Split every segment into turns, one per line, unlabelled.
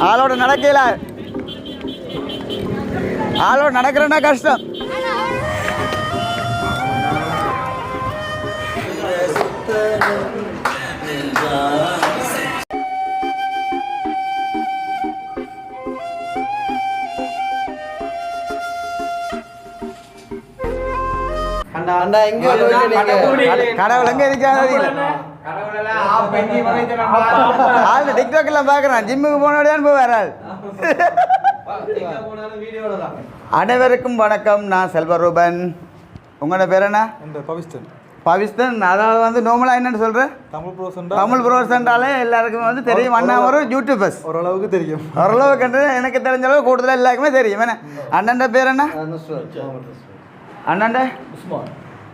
ஆளோட நடக்கல ஆளோட நடக்கிறேன்னா கஷ்டம். கடவுள் எங்க இருக்காது ஆள் டிக்டாக் எல்லாம் பாக்குறான் ஜிம்முக்கு போனோடையான் போவார் ஆள். அனைவருக்கும் வணக்கம். நான் செல்வரூபன். உங்களோட பேர் என்ன?
இந்த பவிஸ்டன்
பவிஸ்தன் அதாவது வந்து நார்மலாக என்னன்னு சொல்கிறேன்
தமிழ் ப்ரோசன்
தமிழ் ப்ரோசன்றாலே எல்லாருக்குமே வந்து தெரியும். அண்ணா ஒரு யூடியூபர்ஸ்
ஓரளவுக்கு தெரியும்.
ஓரளவு கண்டு எனக்கு தெரிஞ்ச அளவு கூடுதலாக எல்லாருக்குமே தெரியும். என்ன? அண்ணன் பேர் என்ன? அண்ணாண்ட?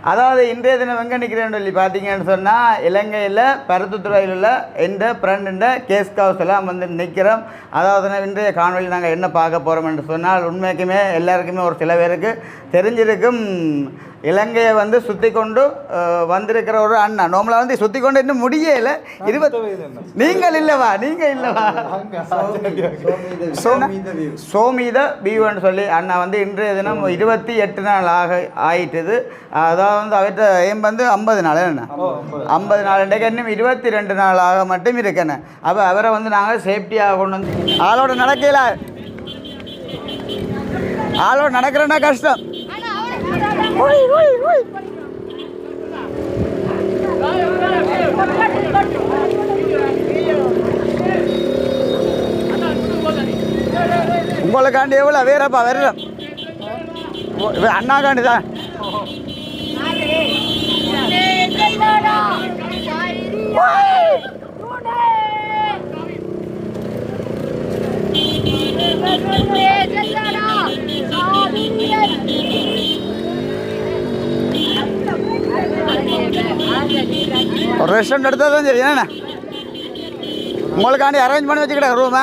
அதாவது இன்றைய தினம் எங்கே நிற்கிறேன்னு சொல்லி பார்த்தீங்கன்னு சொன்னால் இலங்கையில் பருத்துத்துறையில் உள்ள இந்த ஃப்ரெண்டுண்ட கேஸ் ஹவுஸ் எல்லாம் வந்து நிற்கிறோம் அதாவது இன்றைய காணொலியில் நாங்கள் என்ன பார்க்க போகிறோம் என்று சொன்னால் உண்மைக்குமே எல்லாருக்குமே ஒரு சில பேருக்கு தெரிஞ்சிருக்கும் இலங்கையை வந்து சுற்றி கொண்டு வந்திருக்கிற ஒரு அண்ணா. நோமலாக வந்து சுற்றி கொண்டு இன்னும் முடியல இருபத் நீங்கள் இல்லைவா? நீங்கள் இல்லைவா? சோமீத. பீவன் சொல்லி அண்ணா வந்து இன்றைய தினம் இருபத்தி எட்டு நாள் ஆக ஆயிட்டுது. அதாவது வந்து அவர்கிட்ட ஏம் வந்து ஐம்பது நாள் என்ன ஐம்பது நாள் இன்றைக்கு இன்னும் இருபத்தி ரெண்டு நாள் ஆக மட்டும் இருக்கேன்னு. அப்போ அவரை வந்து நாங்கள் சேஃப்டியாக கொண்டு வந்து ஆளோட நடக்கல. ஆளோட நடக்கிறேன்னா கஷ்டம். உங்களுக்காண்டி எவ்வளோ? வேறப்பா வரலாம் அண்ணாக்காண்டி தான். ஒரு ரெஸ்டாரண்ட் எடுத்தால் தான் சரி. என்ன உங்களுக்காண்டி அரேஞ்ச் பண்ணி வச்சுக்கிட்ட ரூமா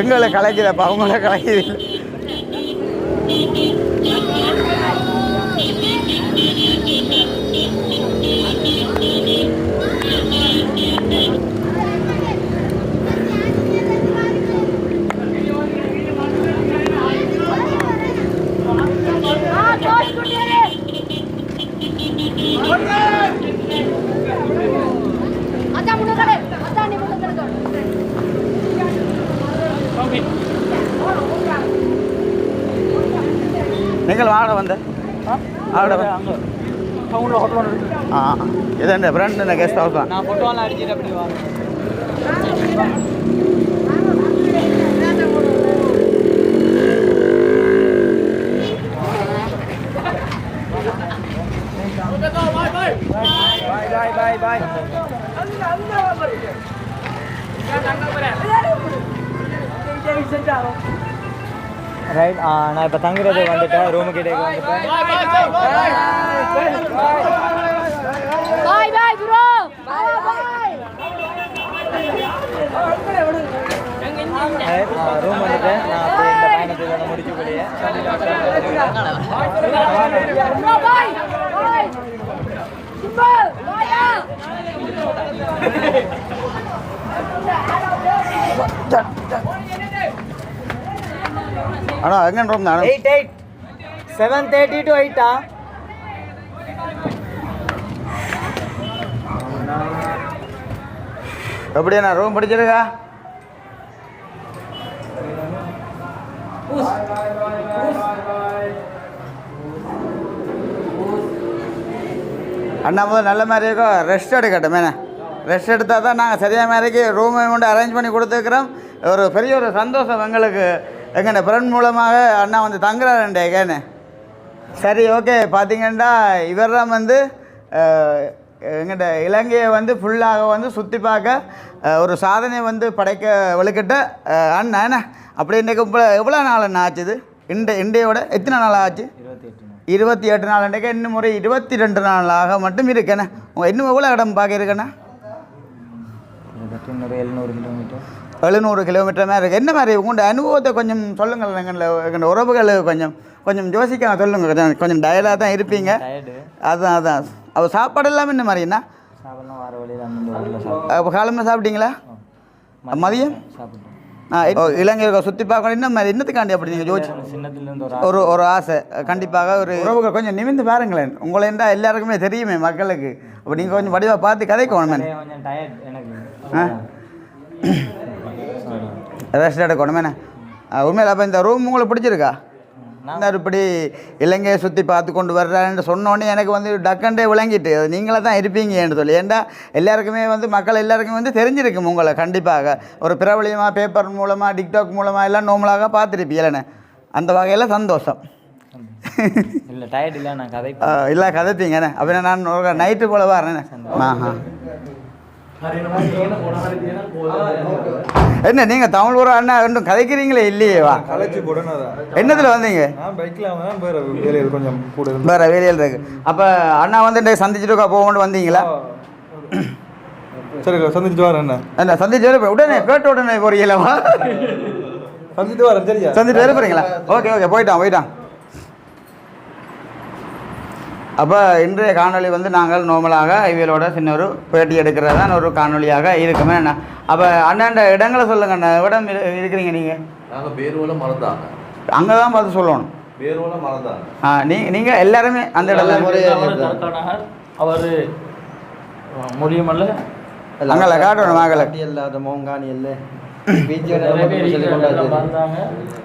எங்களை கலைக்குதப்பா அவங்கள கலைக்குது. நீங்கள் வாட வந்த. ஆட வந்த.
அவங்கள ஹோட்டல்
ஆ இது இந்த ஃப்ரெண்ட் இந்த கெஸ்ட் ஹவுஸ் தான்
ரைட் நான் இப்போ தங்குறது வந்துட்டேன். ரூமு கிட்டே வந்துட்டேன்.
பாய் பாய் ப்ரோ பாய் பாய்
ரூம் வந்துட்டேன். நான் அப்படியே இந்த பயணத்தை இதோட முடிக்கக்கூடிய
ப்ரோ பாய்
ஆனால் எங்கே ரூம் தான்
eight eight. Seven thirty to எயிட்டா
எப்படியா நான் ரூம் பிடிச்சிருக்கா? அண்ணா முதல் நல்ல மாதிரி இருக்கும் ரெஸ்ட் எடுக்கட்டும் ரெஸ்ட் எடுத்தால் தான் நாங்கள் சரியான மாதிரிக்கு ரூமை கொண்டு அரேஞ்ச் பண்ணி கொடுத்துருக்குறோம். ஒரு பெரிய ஒரு சந்தோஷம் எங்களுக்கு. எங்கள் ஃப்ரெண்ட் மூலமாக அண்ணா வந்து தங்குறாருண்டே கேன்னு சரி ஓகே பார்த்தீங்கன்னா இவர் தான் வந்து எங்கிட்ட இலங்கையை வந்து ஃபுல்லாக வந்து சுற்றி பார்க்க ஒரு சாதனை வந்து படைக்க வலுக்கிட்ட அண்ணா என்ன? அப்படி இன்றைக்கு இப்போ எவ்வளோ நாள் அண்ணா ஆச்சுது இண்டை இண்டையோட எத்தனை நாள் ஆச்சு? இருபத்தி எட்டு நாள். இன்றைக்கு இன்னும் முறை இருபத்தி ரெண்டு நாளாக மட்டும் இருக்கேண்ணே. உங்கள் இன்னும் எவ்வளோ இடம் பார்க்க இருக்கேண்ணா
எழுநூறு கிலோமீட்டர்.
எழுநூறு கிலோமீட்டர் மாதிரி இருக்குது என்ன மாதிரி உங்களோட அனுபவத்தை கொஞ்சம் சொல்லுங்கள் எங்கள் உறவுகள் கொஞ்சம் கொஞ்சம் யோசிக்காம சொல்லுங்கள் கொஞ்சம் கொஞ்சம் டயலாக தான் இருப்பீங்க.
டயர்டு
அதான் அதான். அவள் சாப்பாடு எல்லாமே என்ன மாதிரிண்ணா அப்போ காலமாக சாப்பிட்டீங்களா? மதியம்
சாப்பிட்டோம்.
ஆ ஓ, இளைஞர்கள் சுற்றி பார்க்கணும். என்ன மாதிரி என்னத்துக்காண்டி அப்படி நீங்கள் யோசிச்சு
ஒரு
ஒரு ஆசை. கண்டிப்பாக ஒரு உறவுகள் கொஞ்சம் நிமிந்து பாருங்களேன். உங்களை என்றால் எல்லாருக்குமே தெரியுமே மக்களுக்கு. அப்போ நீங்கள் கொஞ்சம் வடிவாக பார்த்து கதைக்கணும் மேன்
கொஞ்சம் டயர்ட் எனக்கு
ஆ ரெஸ்ட் எடுக்கணும் மேனே உண்மையில் அப்போ இந்த ரூம் உங்களுக்கு பிடிச்சிருக்கா? நான் இப்படி இலங்கையை சுற்றி பார்த்து கொண்டு வர்றாருன்னு சொன்னோடனே எனக்கு வந்து டக்கண்டே விளங்கிட்டு நீங்களே தான் இருப்பீங்கன்னு சொல்லி. ஏன்டா எல்லாருக்குமே வந்து மக்கள் எல்லாருக்குமே வந்து தெரிஞ்சிருக்கும் உங்களை கண்டிப்பாக. ஒரு பிரபலியமாக பேப்பர் மூலமாக டிக்டாக் மூலமாக எல்லாம் நோமலாக பார்த்துருப்பீங்களே அந்த வகையில் சந்தோஷம்.
இல்லை டயர்ட் இல்லை நான் கதை
இல்லை கதைப்பீங்கண்ணே அப்படின்னா நான் நைட்டு போல வரேண்ணே ஆஹா. என்ன நீங்கள் தமிழ் ஒரு அண்ணா? ரெண்டும் கதைக்கிறீங்களே இல்லையே வா.
கலைச்சு
என்னத்தில் வந்தீங்க?
வேலையில் கொஞ்சம்
வேறு வேலையில் இருக்கு. அப்போ அண்ணா வந்து சந்திச்சுட்டு போகணும்னு வந்தீங்களா?
சரி சந்திச்சுட்டு வரேன் என்ன
என்ன சந்திச்சு வர உடனே கேட்ட உடனே போறீங்களா
சந்திச்சுட்டு வரேன் சரியா?
சந்திட்டு வர போறீங்களா? ஓகே ஓகே போயிட்டான் போயிட்டான். அப்போ இன்றைய காணொளி வந்து நாங்கள் நார்மலாக இவியலோட சின்ன ஒரு பேட்டி எடுக்கிறதான் ஒரு காணொளியாக இருக்குமே என்ன அப்போ அண்ணாண்ட இடங்களை சொல்லுங்க அண்ணா. இடம் இரு- இருக்கிறீங்க நீங்கள்
நாங்கள் பேருவல மறந்தாங்க.
அங்கே தான் பார்த்து சொல்லணும்.
பேருவல மறந்தாங்க.
ஆ நீ நீங்கள் எல்லாருமே அந்த இடத்துல
அவர் முடியுமல்ல?
அங்கே காட்டணும் மகளை
பேர் எல்லாம் வந்தாங்க.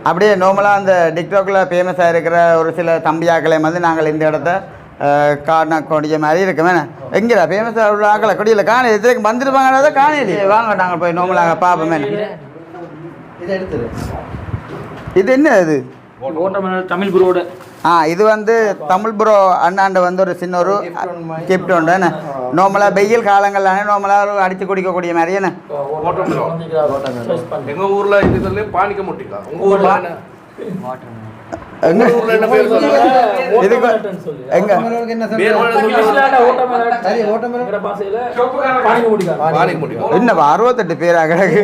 அப்படியே நார்மலாக அந்த டிக்டாக்ல ஃபேமஸாக இருக்கிற ஒரு சில தம்பியாக்களை வந்து நாங்கள் இந்த இடத்த காண கொடிய மாதிரி இருக்குமே. எங்கடா ஃபேமஸாக உள்ள ஆக்களை கொடியில் காண இதுக்கு வந்துருப்பாங்க காணையிலே வாங்க நாங்கள் போய் நார்மலாக பார்ப்போமே இது என்ன இது?
தமிழ் குருவோட
ஆ இது வந்து தமிழ் ப்ரோ அண்ணாண்ட வந்து ஒரு சின்ன ஒரு கிஃப்ட் உண்டு என்ன? நார்மலாக வெயில் காலங்கள்லானே நார்மலாக ஒரு அடித்து குடிக்கக்கூடிய மாதிரி என்ன?
எங்க ஊர்ல இதுல பானிக்க முட்டிக்கா உங்க ஊர்ல
என்னப்பா அறுபத்தெட்டு பேரா கிடக்கு?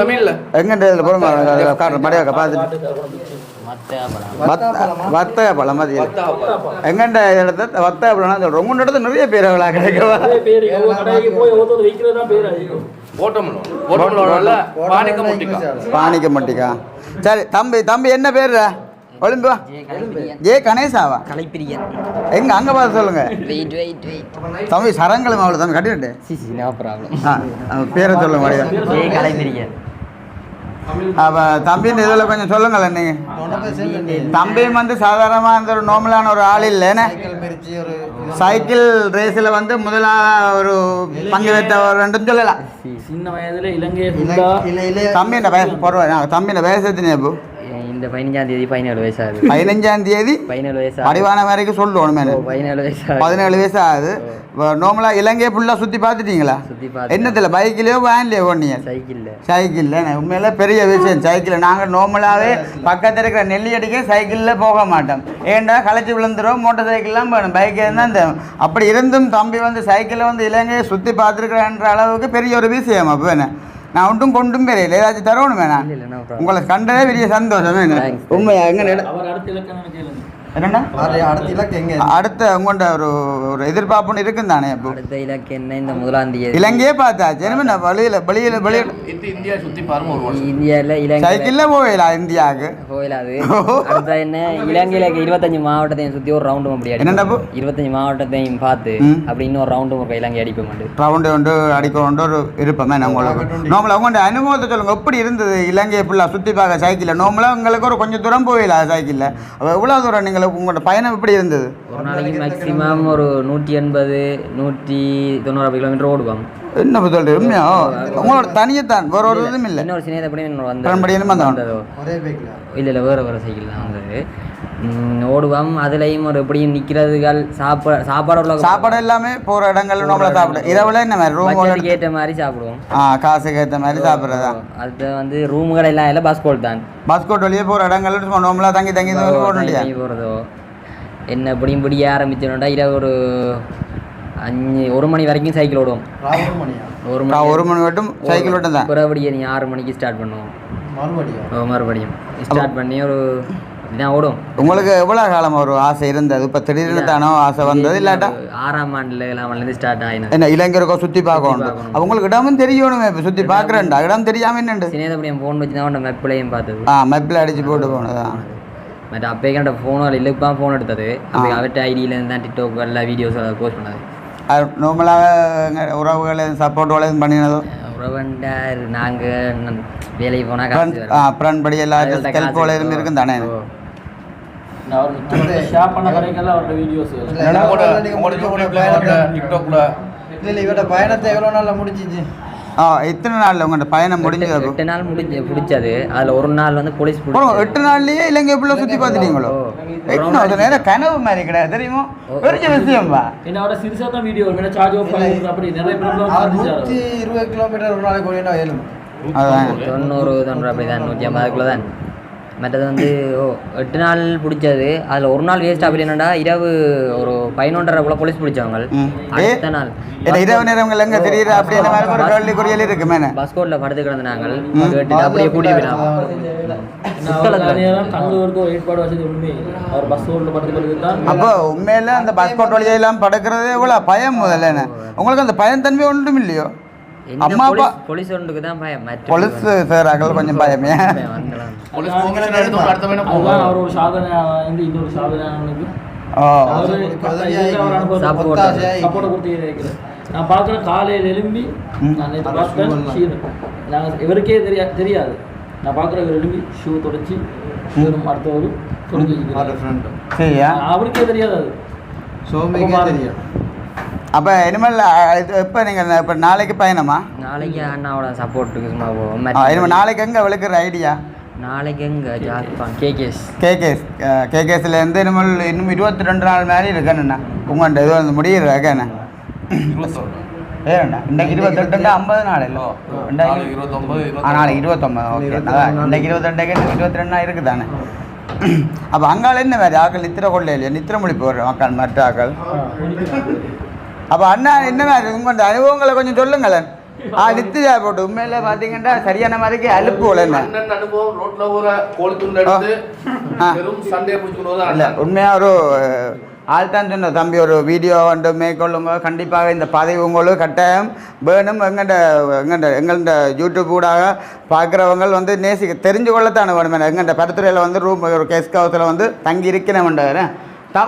தமிழ்ல.
எங்கிட்ட காட்டுறேன் மடியாக்க பார்த்துட்டு. வத்த வத்தக பழம்? மதி எங்கண்ட இடத்த வத்தக பழம் சொல்கிறோம் உங்களோட இடத்துல நிறைய பேர் அவளா கிடைக்கவா பாணிக்க மாட்டிக்கா? சரி தம்பி தம்பி என்ன பேர் ஒலிம்புவா ஜே கணேசாவா
கலைப்பிரியன்.
எங்க அங்க பார்த்து சொல்லுங்க.
Wait wait wait.
தம்பி சரங்களும் அவ்வளோ தம்பி கட்டிவிட்டு
சி சி நோ ப்ராப்ளம்.
ஆ அவன் பேரை சொல்லுங்க
ஏ கலைப்பிரியன்
தம்பின்னு இதில் கொஞ்சம் சொல்லுங்களேன் நீங்கள் தம்பியும் வந்து சாதாரணமாக இந்த ஒரு நார்மலான ஒரு ஆள் இல்லைன்னு. சைக்கிள் ரேஸில் வந்து முதலாக ஒரு பங்கு பெற்ற ஒரு ரெண்டும் சொல்லலாம்.
சின்ன வயதுல இலங்கையை ஃபுல்லா
தம்பியின் வயசு போடுவேன் தம்பியின் வயசு எத்தனை
இந்த பதினஞ்சாம் தேதி பதினேழு வயசாகுது.
பதினஞ்சாம் தேதி
பதினேழு வயசு
வடிவான வரைக்கும் சொல்லணும்
பதினேழு வயசு
பதினேழு வயசு ஆகுது நார்மலாக இலங்கையை ஃபுல்லாக சுற்றி பார்த்துட்டீங்களா?
சுற்றி பார்த்து
என்னத்தில் பைக்கிலையோ வேன்லையோ போனீங்க
சைக்கிளில்
சைக்கிளில் உண்மையில பெரிய விஷயம் சைக்கிளில் நாங்கள் நார்மலாகவே பக்கத்தில் இருக்கிற நெல்லி அடிக்க சைக்கிளில் போக மாட்டோம். ஏன்டா களைச்சி விழுந்துரும் மோட்டார் சைக்கிள்லாம் போகணும். பைக் இருந்தால் இந்த அப்படி இருந்தும் தம்பி வந்து சைக்கிளில் வந்து இலங்கையை சுற்றி பார்த்துருக்குறன்ற அளவுக்கு பெரிய ஒரு விஷயம் அப்போ என்ன? நான் ஒன்றும் கொண்டும் பெரியல ஏதாச்சும் தரணும்
problem.
உங்களை கண்டதே பெரிய சந்தோஷம். உண்மையா எங்க
அவர் அடுத்த
உங்கள்கிட்ட ஒரு ஒரு எதிர்பார்ப்புன்னு இருக்கும் தானே
அடுத்த இலக்கு என்ன? இந்த முதலாம் தேதி.
இலங்கையே பார்த்தாச்சு. என்ன வழியில் வெளியில் வெளியில்
இது இந்தியா சுத்தி பாருங்க ஒரு வருஷம்.
இந்தியாவில் இலங்கை
சைக்கிளில் போகலாம் இந்தியாவுக்கு?
அடுத்த என்ன? இலங்கையில இருபத்தஞ்சு மாவட்டத்தையும் சுற்றி ஒரு ரவுண்டு அப்படி
என்னடா
அடிப்போம்.
போ?
இருபத்தஞ்சு மாவட்டத்தையும் பார்த்து. அப்படி இன்னொரு ரவுண்டு ஒரு இலங்கை அடிப்ப மாட்டேன்
ரவுண்டு ஒன்று அடிக்க ஒன்று ஒரு இருப்பமே உங்களுக்கு? நார்மலாக உங்களோட அனுபவத்தை சொல்லுங்கள் எப்படி இருந்தது? இலங்கையை ஃபுல்லாக சுற்றி பார்க்க சைக்கிளில்? நார்மலாக உங்களுக்கு ஒரு கொஞ்சம் தூரம் போயிடலாம் சைக்கிளில்? எவ்வளோ தூரம் நீங்கள் உங்களோட பயணம் எப்படி இருந்தது?
ஒரு நாளைக்கு மேக்ஸிமம் ஒரு நூற்றி எண்பது நூற்றி தொண்ணூறு கிலோமீட்டர் ஓடுவாங்க
என்ன சொல்கிறேன் உண்மையா? உங்களோட தனியத்தான் வேற ஒரு இதுவும் இல்லை.
இன்னொரு சின்னதை படி
வந்தவன்.
வந்ததோ. இல்லை இல்லை வேறு வேறு சைக்கிள் தான் வந்தது. ஓடுவோம். அதுலேயும் ஒரு எப்படியும் நிற்கிறதுகள் சாப்பாடு சாப்பாடு உள்ள
சாப்பாடு எல்லாமே போகிற இடங்கள்ல நார்மலாக சாப்பிட இரவில் என்ன மாதிரி? ரூம்
ஏற்ற மாதிரி சாப்பிடுவோம்.
ஆ காசுக்கு ஏற்ற மாதிரி சாப்பிட்றதா?
அது வந்து ரூமுகள் எல்லாம் இல்லை பஸ் கோல் தான்.
பாஸ்கோட் வழியே போகிற இடங்கள்ல நார்மலாக தங்கி தங்கி
தங்கி போகிறதோ என்ன எப்படியும் பிடிக்க ஆரம்பிச்சோம்னா இரவு ஒரு அஞ்சு ஒரு மணி வரைக்கும் சைக்கிள் ஓடுவோம் ஒரு மணி
ஒரு மணி மட்டும் சைக்கிள் மட்டும் தான்.
பிறபடியே நீ ஆறு மணிக்கு ஸ்டார்ட் பண்ணுவோம். ஓ, மறுபடியும். ஸ்டார்ட் பண்ணி ஒரு இதான் ஓடும்.
உங்களுக்கு எவ்வளோ காலம் ஒரு ஆசை இருந்தது? இப்போ திடீர்னு தானோ ஆசை வந்தது இல்லாட்டா?
ஆறாம் ஆண்டுல இல்லாமலேருந்து ஸ்டார்ட் ஆயினது.
என்ன இளைஞருக்கோ சுற்றி பார்க்கணும். அவங்களுக்கு இடமும் தெரியணுமே இப்போ சுற்றி பார்க்குறேன்டா. இடம் தெரியாம என்னண்டு?
சினேதப்படியும் ஃபோன் வச்சு தான் மெப்பிளையும் பார்த்தது.
ஆ மெப்பில் அடிச்சு போட்டு போனதா?
மற்ற அப்போயே கண்ட ஃபோனும் இல்லை இப்போ ஃபோன் எடுத்தது. அவர்கிட்ட ஐடியிலேருந்து தான் டிக்டாக் எல்லா வீடியோஸ் அதை போஸ்ட் பண்ணது.
நார்மலாக உறவுகள் சப்போர்ட் எதுவும் பண்ணினதோ.
உறவண்டார். நாங்கள் வேலைக்கு போனால் காசு
ஆ அப்புறம் படி எல்லாரும் ஹெல்ப் போல எதுவும் இருக்கும் தானே?
நான் அவர் ஷேர் பண்ண வரைக்கும் அவரோட வீடியோஸ்
உங்களோட உங்களோட யூடியூப்ல டிக்டாக்ல
இல்லை இவட பயணத்தை எவ்வளோ நாளில் முடிஞ்சிச்சு
ஆ எத்தனை நாளில் உங்கள்கிட்ட பயணம் முடிஞ்சது?
எட்டு நாள் முடிஞ்சு பிடிச்சது அதில் ஒரு நாள் வந்து போலீஸ்
எட்டு நாள்லயே இலங்கை ஃபுல்லாக சுற்றி பார்த்துட்டீங்களோ? நேரம் கனவு மாதிரி கிடையாது தெரியுமா? பெரிய விஷயம்பா
என்னோட சிறுசா தான் வீடியோ இருக்கும் சார்ஜ் ஆஃப் பண்ணி அப்படி நிறைய
நூற்றி
ப்ராப்ளம்
இருபது கிலோமீட்டர் ஒரு நாளைக்கு ஓடினா ஏழும்?
அதான்
தொண்ணூறு தொண்ணூறு அப்படி தான் நூற்றி ஐம்பதுக்குள்ள தான் மற்றது வந்து ஓ எட்டு நாள் பிடிச்சது. அதில் ஒரு நாள் வேஸ்ட் அப்படி என்னடா இரவு ஒரு பதினொன்றரை போல போலீஸ் பிடிச்சவங்க? அடுத்த நாள்
என்ன இரவு நேரங்கள் எங்க தெரியுது அப்படின்ற மாதிரி ஒரு கேள்வி குறியல் இருக்கு மேனே
பஸ் கோட்டில் படுத்து கிடந்த நாங்கள் கேட்டுட்டு அப்படியே
பஸ் தான்
அப்போ உண்மையில அந்த பாஸ்போர்ட் வழியெல்லாம் படுக்கிறதே எவ்வளோ பயம் முதல்ல என்ன? உங்களுக்கு அந்த பயம் தன்மை ஒன்றும் இல்லையோ? அம்மா அப்பா
போலீஸ் ஒன்றுக்கு தான் பயம். மற்ற
பொலிஸ் சார் அகல் கொஞ்சம் பயமே.
வந்துடலாம்
போலீஸ் பெர்மிஷன் எடுத்து அடுத்த வேணா
அதுதான்
போகும்
அவர் ஒரு சாதனை வந்து இன்னொரு சாதனை நான் பார்க்குறேன் காலையில் எழும்பி நான் நாங்கள் இவருக்கே தெரியா தெரியாது. நான் பார்க்குறேன் இவர் எழும்பி ஷூ தொடச்சி அடுத்தவரும் தொடச்சி அவருக்கே தெரியாது அது.
சோமிக்கே தெரியும்.
அப்போ இனிமேல் இப்போ நீங்கள் இப்போ நாளைக்கு பயணமா?
நாளைக்கு அண்ணாவோட சப்போர்ட்டுக்கு சும்மா போவோம்.
இனிமேல் நாளைக்கு எங்கே விழுக்கிற ஐடியா?
நாளைக்கு எங்க? ஜாழ்ப்பாணம் கேகேஸ்
கேகேஸ் கேகேஸ்லேருந்து இனிமேல் இன்னும் இருபத்தி ரெண்டு நாள் மாதிரி இருக்கணுண்ணா உங்கள்கிட்ட இது வந்து முடியிற கேண்ணே
இருபத்தொன்னு
ஏண்ணா இன்னைக்கு இருபத்தெட்டு ஐம்பது நாள் இல்லை.
நாளைக்கு
இருபத்தொம்பது ஓகே. அதான் இன்னைக்கு இருபத்தெண்டுக்கு இருபத்தி ரெண்டு நாள் இருக்குதானே அப்போ அங்கால என்ன வேறு? ஆக்கள் நித்திர கொள்ள இல்லையா? நித்திர மொழி போடுற மக்கள் மற்ற ஆக்கள். அப்போ அண்ணா என்ன மாதிரி உங்களோட அனுபவங்களை கொஞ்சம் சொல்லுங்களேன். ஆ நித்தியா போட்டு உண்மையில பார்த்தீங்கன்னா சரியான மாதிரிக்கு அலுப்பு
அண்ணன் அனுபவம் ரோட்ல ஒரு கோழி துண்டு எடுத்து
ஒரு சொன்ன தம்பி ஒரு வீடியோ வந்து மேற்கொள்ளுங்க கண்டிப்பாக இந்த பதவி உங்களுக்கு கட்டாயம் வேணும். எங்கள்ட எங்கள்ட எங்கள்ட யூடியூப் ஊடாக பார்க்குறவங்க வந்து நேசிக்க தெரிஞ்சு கொள்ளத்தானே வேணும். எங்கள்ட பருத்துறையில் வந்து ரூம் ஒரு கெஸ்ட் ஹவுஸில் வந்து தங்கி இருக்கிறவன்டாரு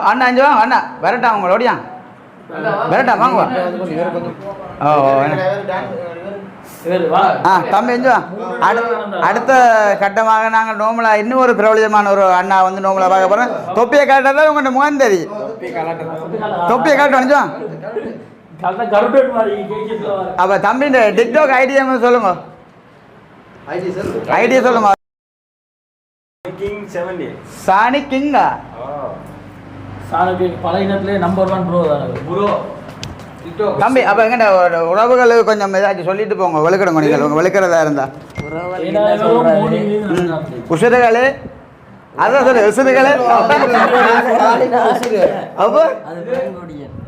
அண்ணா அஞ்சு அண்ணா. வரட்டா அவங்களோடயா வரட்டா வாங்க வா. ஓ ஆ தம்பி எஞ்சு வா அடு- அடுத்த கட்டமாக நாங்கள் நோமலாக இன்னும் ஒரு பிரபலியமான ஒரு அண்ணா வந்து நோமலாக பார்க்க போகிறோம் தொப்பியை காட்டால் தான் உங்கள்கிட்ட முகம் தெரியும். தொப்பியை காட்டு அனுப்பிச்சு வா
கரெக்டாக கருடன் மாதிரி கேஜிஎஃப்ல வர
அப்போ தம்பி இந்த டிக்டாக் ஐடியா சொல்லுங்க. ஐடியா சொல்லுங்க. சாணி கிங்கா
நம்பர் ஒன் ப்ரோ.
ப்ரோ
தம்பி அப்போ எங்கிட்ட ஒரு உறவுகள் கொஞ்சம் ஏதாச்சும் சொல்லிட்டு போங்க வெளுக்கிடுங்க நீங்கள் உங்கள் வெளுக்கிறதா இருந்தா. உசுறுகளே. அதான் சொல்லு உசுறுகளே. அப்போ?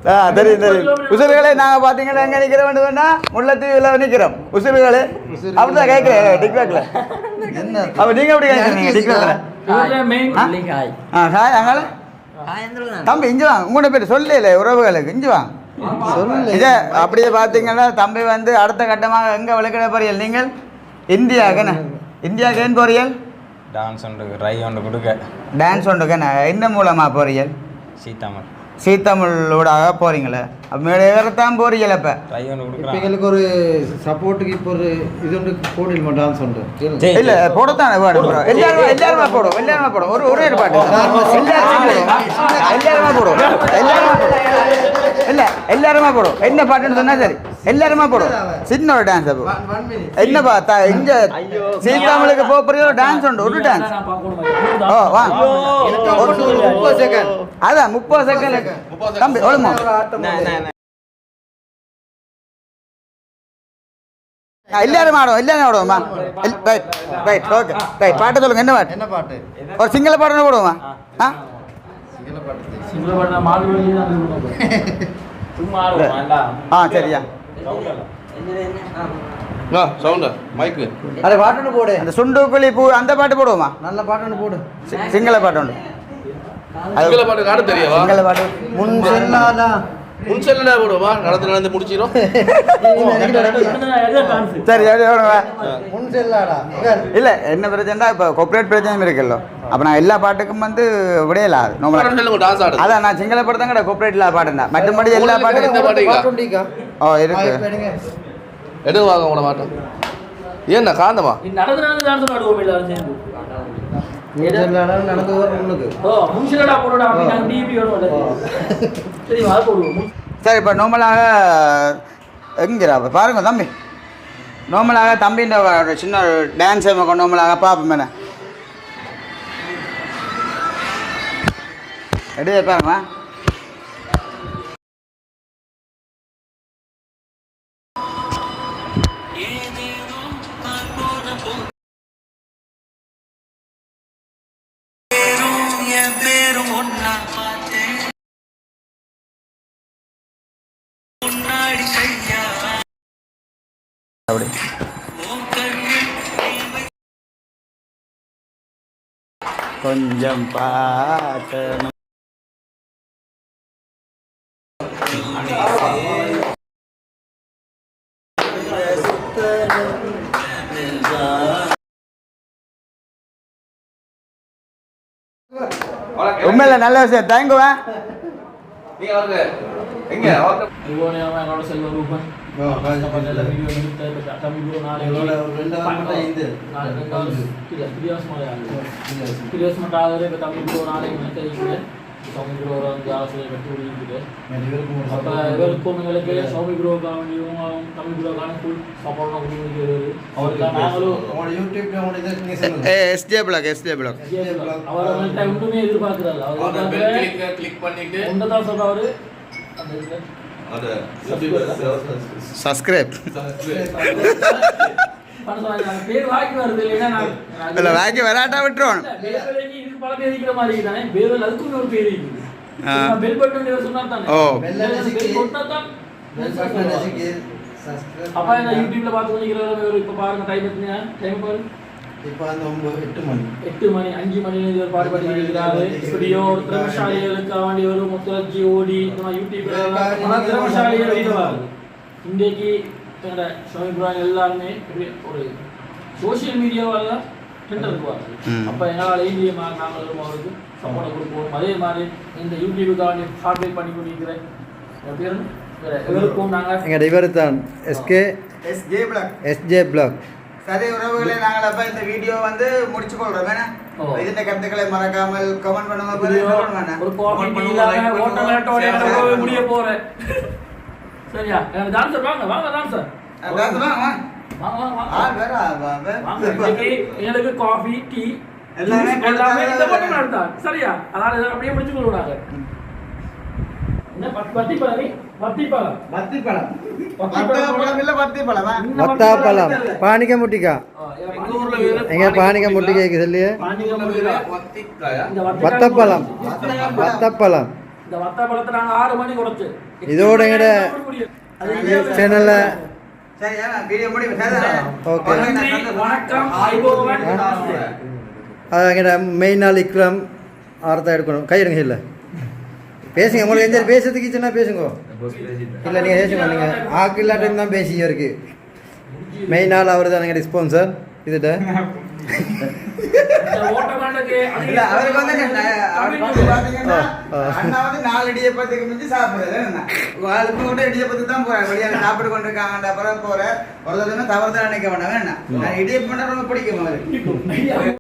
ஆ தெரியும் தெரியும். உசுறுகளே நாங்கள் பார்த்தீங்கன்னா எங்கே நிற்கிற வேண்டும்னா முல்லைத்தீவில் நிற்கிறோம் உசுறுகளே. அப்படிதான் கேட்குறேன் டிக்டாக்ல
என்ன?
அப்போ நீங்கள் எப்படி கேட்குறீங்க டிக்டாக்ல ஆ? சாய் அங்கால தம்பி இஞ்சி வாங்க உங்களோட பேர் சொல்லல உறவுகளுக்கு. இஞ்சி வாங்க
சொல்லு
இதே அப்படியே பார்த்தீங்கன்னா தம்பி வந்து அடுத்த கட்டமாக எங்கே விளக்கிட போறீர்கள் நீங்கள்? இந்தியாவுக்குண்ணே இந்தியாவுக்கு ஏன் போறீர்கள்?
டான்ஸ் ஒன்று ரை ஒன்று கொடுக்க.
டான்ஸ் ஒன்றுக்குண்ணே என்ன? மூலமாக போறீர்கள்?
சீத்தாமல்
சீத்தமிழோடாக போறீங்களே? அப்போ மேடையத்தான் போறீங்கள இப்போ
எங்களுக்கு ஒரு சப்போர்ட்டுக்கு இப்போ ஒரு இது ஒன்று போடில் உண்டு
சரி.
இல்ல போடத்தானே வேணும். bro. எல்லாருமே எல்லாருமே போடும் எல்லாருமே போடும் ஒரு ஒரே ஒரு பாட்டு எல்லாருமே போடும் எல்லாருமே போடும் எல்லாருமே போடும் இல்ல எல்லாருமே போடும் என்ன பாட்டுன்னு சொன்னா சரி எல்லாருமே போடும் சின்ன ஒரு டான்ஸ் அப்போ என்ன பார்த்தா இங்க சீதாமலுக்கு ஒரு டான்ஸ் உண்டு ஒரு டான்ஸ் ஓ வா
முப்பது செகண்ட்
அதான் முப்பது செகண்ட் தம்பி ஒழுமா எல்லாரும் ஆடும் எல்லாரும் ஆடுவோம்மா ரைட் ரைட் ஓகே ரைட் பாட்டு சொல்லுங்க என்ன பாட்டு
என்ன பாட்டு
ஒரு சிங்கள பாட்டு போடுவோமா ஆ சரியா
மைக்கு.
அது பாட்டு போடு.
அந்த சுண்டு குழி பூ அந்த பாட்டு போடுவோமா?
நல்ல பாட்டு போடு.
சி- சிங்கள பாட்டு
சிங்கள பாட்டு காடு
சிங்கள பாட்டு.
முன் செல்லாதா
முன் செல்லுடா போடுவா நடந்து நடந்து முடிச்சிடும்
சரி
செல்லாடா.
இல்ல என்ன பிரச்சனை இப்போ கொப்பரேட் பிரச்சனையும் இருக்குல்ல. அப்போ நான் எல்லா பாட்டுக்கும் வந்து விடையல? நம்மள அதான் நான் சிங்கள பாட்டு தான் கடை கொப்பரேட்ல மற்றபடி எல்லா பாட்டுக்கும் ஓ இருக்கு.
எடுங்க வாங்க உங்களோட மாட்டோம் ஏன்னா காந்தமா?
நீ நடந்து நடந்து டான்ஸ் ஆடுவோம் எல்லாரும் சேர்ந்து.
சரி இப்போ நார்மலாக எங்கிறா பாருங்க தம்பி. நார்மலாக தம்பின்ற சின்ன ஒரு டான்ஸ் நார்மலாக பார்ப்போம் மேலே. ரெடியாக பாருங்க அப்படி. கொஞ்சம் பார்க்கணும். உண்மையில நல்ல விஷயம். தேங்குவேன்
நீங்க
என்னோட செல்வ ரூபன்.
ஓ, பாருங்க.
கஷ்டப்பட்ட வீடியோ எடுத்த இப்போ தமிழ் ப்ரோ நாளைக்கு
இதோட ஒரு ரெண்டு வாரம் மட்டும் ஐந்து.
நாளைக்கு ரெண்டாவது இல்லை த்ரீ ஹவர்ஸ் மாதிரி ஆகுது த்ரீ ஹவர்ஸ் மட்டும் ஆகுது இப்போ தமிழ் ப்ரோ நாளைக்கு மெசேஜ் தமிழ் ப்ரோ வந்து ஆசிரியர் கட்டி விடுவிக்குது அப்போ இவருக்கும் எங்களுக்கு சௌமி ப்ரோக்காக வேண்டியும் தமிழ் ப்ரோக்கான ஃபுல் சப்போர்ட்டாக கொடுக்குறது அவருக்கு நாங்களும்
உங்களோட யூடியூப்ல உங்களோட இதை நீங்க சொல்லுங்க
எஸ்டே பிளாக் எஸ்டே பிளாக்
அவர் அவங்கள்ட்ட ஒன்றுமே எதிர்பார்க்குறாரு
அவரோட
அவர்
பெல் கிளிக்க கிளிக் பண்ணிட்டு
ஒன்றை தான் சொல்கிறாரு அந்த இதுல
அது
சப்ஸ்கிரைப்
பண்ண சொன்னாங்க. பேர் வாய்க்கு வருது இல்லைன்னா நான் நான்
இல்லை வாக்கி வராட்டா விட்டுருவோம் ஓ.
அப்பா யூடியூப்ல கொண்டிருக்கிறவங்க இவர் இப்போ பாருங்க டைம் எத்தனை டைம் பாரு.
இப்போ அந்த ஒன்பது எட்டு மணி.
எட்டு மணி அஞ்சு மணி இவர் பாடுபட்டு இருக்கிறாரு இப்படியோ ஒரு திறமசாலிகளுக்கு வேண்டி ஒரு முத்துரட்சி ஓடி எல்லாம் பல திறமசாலிகள் இன்றைக்கு எங்களோட எல்லாருமே ஒரு சோஷியல் மீடியாவால் தான் ட்ரெண்ட் இருக்குவாங்க. அப்போ எங்களால் அவருக்கு சப்போர்ட் கொடுப்போம். அதே மாதிரி இந்த யூடியூபுக்காக ஹார்ட் ஒர்க் பண்ணி கொண்டிருக்கிறேன். என் பேர் வேற இவருக்கும் நாங்கள்
எங்கள் இவர் தான் SK
SJ block
SJ block
சரி உறவுகளே நாங்கள் அப்ப இந்த வீடியோ வந்து முடிச்சு கொள்றோம். வேணா
ஓ.
இதுல கருத்துக்களை மறக்காமல் கமெண்ட் பண்ணுங்க.
முடிய போறேன் சரியா? எனக்கு டான்சர் வாங்க வாங்க டான்சர்
அதான் வாங்க,
எங்களுக்கு காஃபி டீ
எல்லாமே
எல்லாமே இந்த
கொடுத்தாங்க.
மட்டும் நடத்தான் சரியா? அதனால இதை அப்படியே முடிச்சு கொள்ளுவாங்க
வத்தாப்பழம் பானிக்க முட்டிக்கா?
எங்க
பானிக்க முட்டிக்கைக்கு சொல்லி வத்தப்பழம். வத்தப்பழம். இதோட எங்கட சேனல்ல?
வணக்கம். ஐபோவன்
அது எங்கட மெயின் நாள் இக்ரம் ஆர்த்தா எடுக்கணும். கை எடுங்க இல்லை பேசுங்க உங்களுக்கு எந்த பேசுறதுக்கு சொன்னா பேசுங்க. இல்லை நீங்கள் பேசுங்க நீங்கள் ஆக்கு இல்லாட்டம் தான் பேசி இருக்கு. மெயின் நாள் அவர் தான் எங்கள் ஸ்பான்சர் இதுட்ட?
இல்ல அவருக்கு வந்து அவருக்கு வந்து பாத்தீங்கன்னா. அண்ணா வந்து நாலு இடியப்பத்துக்கு மிஞ்சி சாப்பிடுறது வாழ்க்கை கூட இடியப்பத்துக்கு தான் போறேன். வெளியால சாப்பிட்டு கொண்டு இருக்காங்க அப்புறம் போறேன். ஒரு தடவை தவறு தான் நினைக்க வேண்டாம் நான் இடியப்பம் ரொம்ப பிடிக்கும் அவருக்கு.